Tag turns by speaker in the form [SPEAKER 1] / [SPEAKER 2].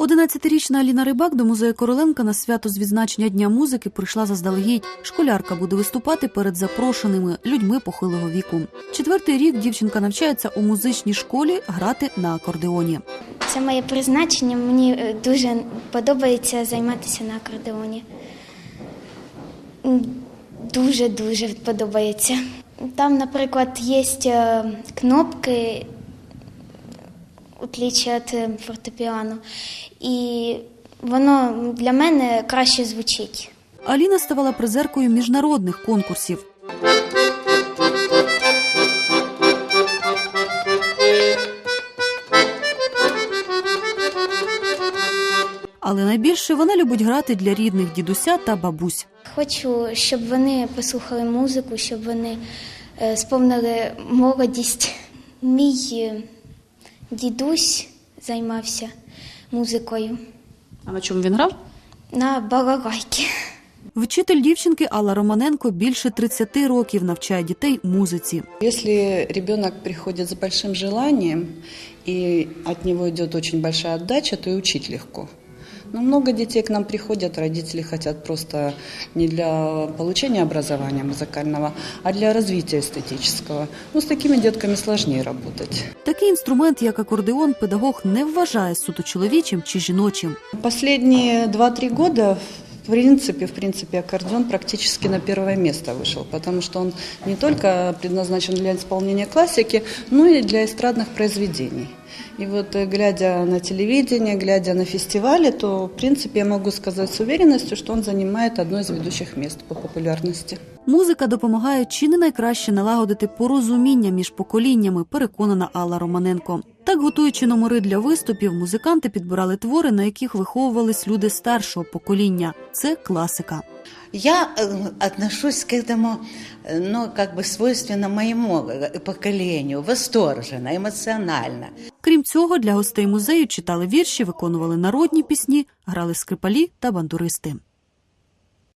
[SPEAKER 1] 11-річна Аліна Рибак до музею Короленка на свято з відзначення Дня музики прийшла заздалегідь. Школярка буде виступати перед запрошеними людьми похилого віку. Четвертий рік дівчинка навчається у музичній школі грати на акордеоні.
[SPEAKER 2] Це моє призначення. Мені е, дуже подобається займатися на акордеоні. Дуже-дуже подобається. Там, наприклад, є е, кнопки, отличие від е, фортепіано, і воно для мене краще звучить.
[SPEAKER 1] Аліна ставала призеркою міжнародних конкурсів. Але найбільше вона любить грати для рідних дідуся та бабусь.
[SPEAKER 2] Хочу, щоб вони послухали музику, щоб вони е, сповнили молодість. Мій е, дідусь займався музикою
[SPEAKER 1] А на чому він грав?
[SPEAKER 2] на балалайки.
[SPEAKER 1] Вчитель дівчинки Алла Романенко більше 30 років навчає дітей музиці.
[SPEAKER 3] Если ребенок приходит с большим желанием и от него идет очень большая отдача, то и учить легко. Но много детей к нам приходят, родители хотят просто не для получения образования музыкального, а для развития эстетического. Ну, с такими детками сложнее работать.
[SPEAKER 1] Такий інструмент, як акордеон, педагог не вважає суто чоловічим чи жіночим.
[SPEAKER 3] Последние 2-3 года в принципе, в принципе, аккордеон практически на первое место вышел, потому что он не только предназначен для исполнения классики, но и для эстрадных произведений. И вот э, глядя на телевидение, глядя на фестивали, то, в принципе, я могу сказать с уверенностью, что он занимает одно из ведущих мест по популярности.
[SPEAKER 1] Музика допомагає чи не найкраще налагодити порозуміння між поколіннями, переконана Алла Романенко. Так, готуючи номери для виступів, музиканти підбирали твори, на яких виховувались люди старшого покоління. Це класика.
[SPEAKER 4] Я э, отношусь к этому, э, ну, как бы свойственно моему э, поколению, восторженно, эмоционально.
[SPEAKER 1] Крім цього, для гостей музею читали вірші, виконували народні пісні, грали скрипалі та бандуристи.